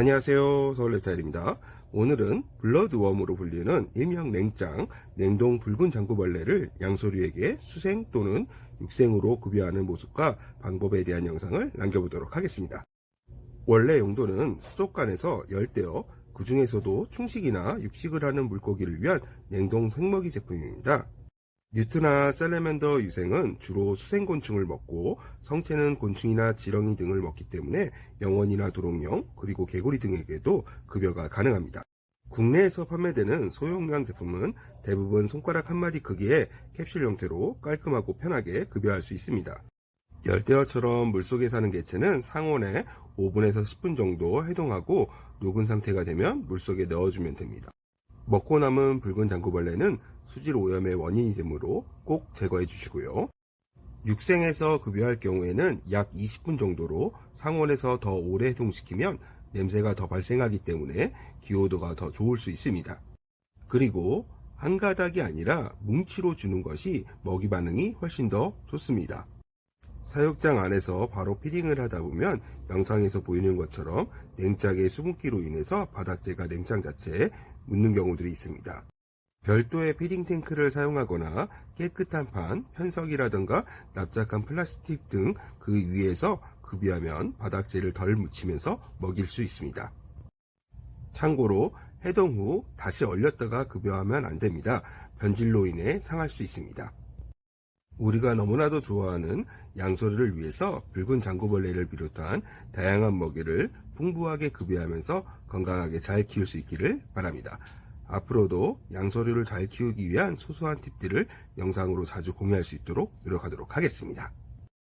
안녕하세요. 서울랩타일입니다. 오늘은 블러드웜으로 불리는 일명 냉장, 냉동 붉은 장구벌레를 양소류에게 수생 또는 육생으로 급여하는 모습과 방법에 대한 영상을 남겨보도록 하겠습니다. 원래 용도는 수족관에서 열대어, 그 중에서도 충식이나 육식을 하는 물고기를 위한 냉동 생먹이 제품입니다. 뉴트나 셀레멘더 유생은 주로 수생곤충을 먹고 성체는 곤충이나 지렁이 등을 먹기 때문에 영원이나 도롱뇽 그리고 개구리 등에게도 급여가 가능합니다. 국내에서 판매되는 소형량 제품은 대부분 손가락 한 마디 크기의 캡슐 형태로 깔끔하고 편하게 급여할 수 있습니다. 열대어처럼 물속에 사는 개체는 상온에 5분에서 10분 정도 해동하고 녹은 상태가 되면 물속에 넣어주면 됩니다. 먹고 남은 붉은 장구벌레는 수질 오염의 원인이 되므로 꼭 제거해 주시고요. 육생에서 급여할 경우에는 약 20분 정도로 상온에서 더 오래 해동시키면 냄새가 더 발생하기 때문에 기호도가 더 좋을 수 있습니다. 그리고 한 가닥이 아니라 뭉치로 주는 것이 먹이 반응이 훨씬 더 좋습니다. 사육장 안에서 바로 피딩을 하다 보면 영상에서 보이는 것처럼 냉장의 수분기로 인해서 바닥재가 냉장 자체에 묻는 경우들이 있습니다. 별도의 피딩 탱크를 사용하거나 깨끗한 판, 편석이라든가 납작한 플라스틱 등 그 위에서 급여하면 바닥재를 덜 묻히면서 먹일 수 있습니다. 참고로 해동 후 다시 얼렸다가 급여하면 안 됩니다. 변질로 인해 상할 수 있습니다. 우리가 너무나도 좋아하는 양소리를 위해서 붉은 장구벌레를 비롯한 다양한 먹이를 풍부하게 급여하면서 건강하게 잘 키울 수 있기를 바랍니다. 앞으로도 양서류를 잘 키우기 위한 소소한 팁들을 영상으로 자주 공유할 수 있도록 노력하도록 하겠습니다.